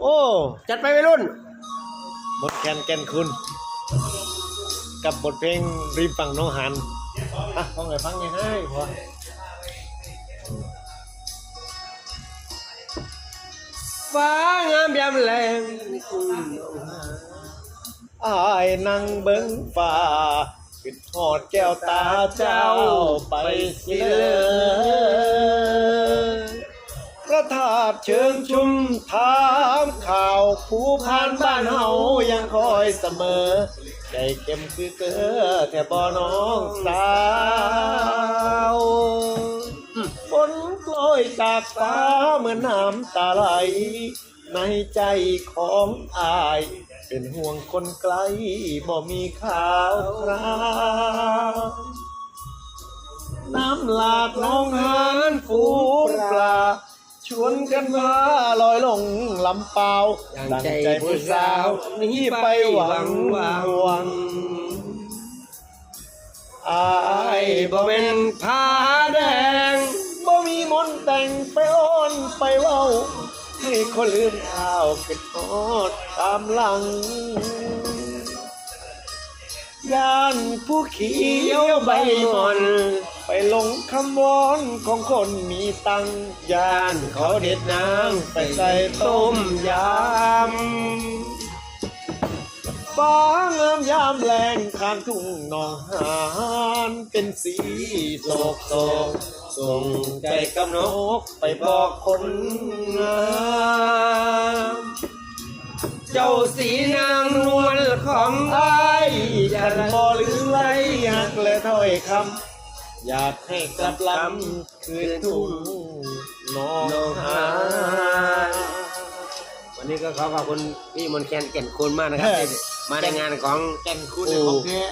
โอ้ จัดไปวัยรุ่นบทแคนแกนคุณ กับบทเพลงริมฝั่งหน้องหันอะฟังหน่อยฟังยังไงพอฟ้างามยามแลงอายนั่งเบิ้งฟ้าปิดทอดแก้วตาเจ้าไปสิลยพระ ธาตุเชิงชุมถามข่าวผู้ผ่านบ้านเฮายังคอยเสมอ ใจเข้มคือเกือแค่บ่อน้องสาวฝนโปรยจากฟ้าเหมือนน้ำตาไหล ในใจของอาย เป็นห่วงคนไกลบ่มีข่าวคราวน้ำหลากน้องหานฝู กันมาลอยลงลำเปล่าดังใจผู้สาวหนีไปหวังหวังหวังอายบ่เป็นผ้าแดงบ่มีมนต์แต่งไปอ้อนไปเว้า ให้คนลืมข้าวเก็บทอดตามหลังย่านผู้เขียวใบหมอน ไปหลงคำวอนของคนมีตังยานเขาเด็ดนางไปใส่ต้มยำฟ้างามยามแรงข้างทุ่งหนองหานเป็นสีโศกโศกส่งใจกำนกไปบอกคนงามเจ้าสีนางนวลของไอ้ฉันบ่ลืมไรหักและถ้อยคำ อยากให้กลับลำคืนทุ่งหนองหานวันนี้ก็ขอขอบคุณพี่มนต์แคนแก่นคุณมากนะครับที่มาในงานของแก่นคุณเนี่ยของแท้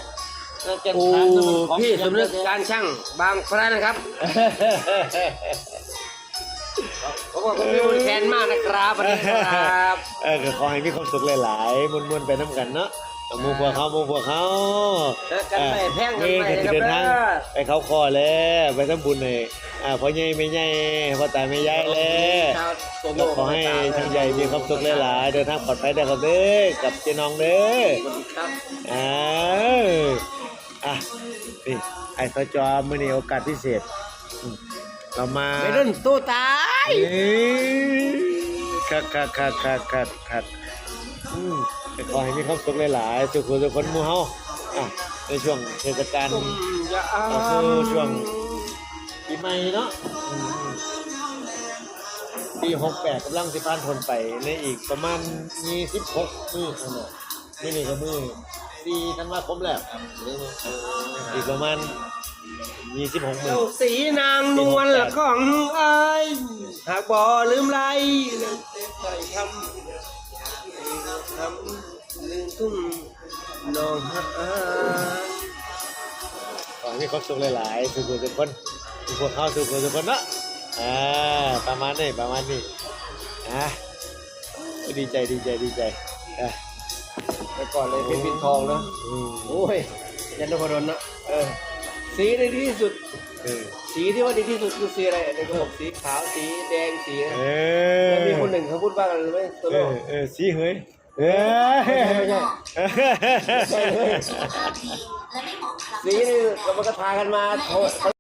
แล้วแก่นโอ้ขานเนี่ยมันของพี่แท้ สมนึกการช่างบางพระนะครับขอบคุณพี่มนต์แคนมากนะครับสวัสดีครับ เออก็ขอให้มีความสุขหลายๆมวนๆไปน้ำกันเนาะ เอาหมูพวกเขาหมูพวกเขาเจอกันไปแพงกันนี่ไปก็จะครับเดินทางเด้อไปเขาคอแล้วไปทำบุญเลยอ่าพ่อใหญ่ไม่ใหญ่พ่อตายไม่ใหญ่แล้วชาวโตโมก็ขอให้ทางใหญ่มีความสุขหลายๆเดินทางปลอดภัยได้ครับเด้อกับเจน้องเด้อสวัสดีครับอ่าอะนี่ไอ้สจอมื่อนี้โอกาสพิเศษอืมเรามาไปรุ่นตู้ตายนี่คักคักคักคักคักคักอืมก็ ขอให้มีความสุขหลายๆสุขสุขคนหมู่เฮาอะในช่วงเทศกาลตุ่มยาก็คือช่วงปีใหม่เนาะอืมปีหกแปดกำลังสิพานทนไปในอีกประมาณยี่สิบหกมือข้างหน้านี่นี่ก็มือสี่ธันวาคมแล้วครับอีกประมาณยี่สิบหกมือเจ้าสีนางนวลของไอ้ายหากบ่ลืมไร คำลืมทุ่งนองหาขอให้มีความสุขหลายๆสุขสุขคนสุขเข้าสุขสุขคนเนาะอ่าประมาณนี้ประมาณนี้อะดีใจดีใจดีใจอะไปก่อนเลยเป็นปินทองเนาะอืมโอ้ยยันทพดลนะเออสีในดีที่สุดเออสีที่ว่าดีที่สุดคือสีอะไรในกระบอกสีขาวสีแดงสีเอแล้วอมีคนหนึ่งเขาพูดว่ากันไหมโตเอโน่อเออสีเฮ้ยเออไม่ใช่สีนี่เรามันก็ทากันมาเขา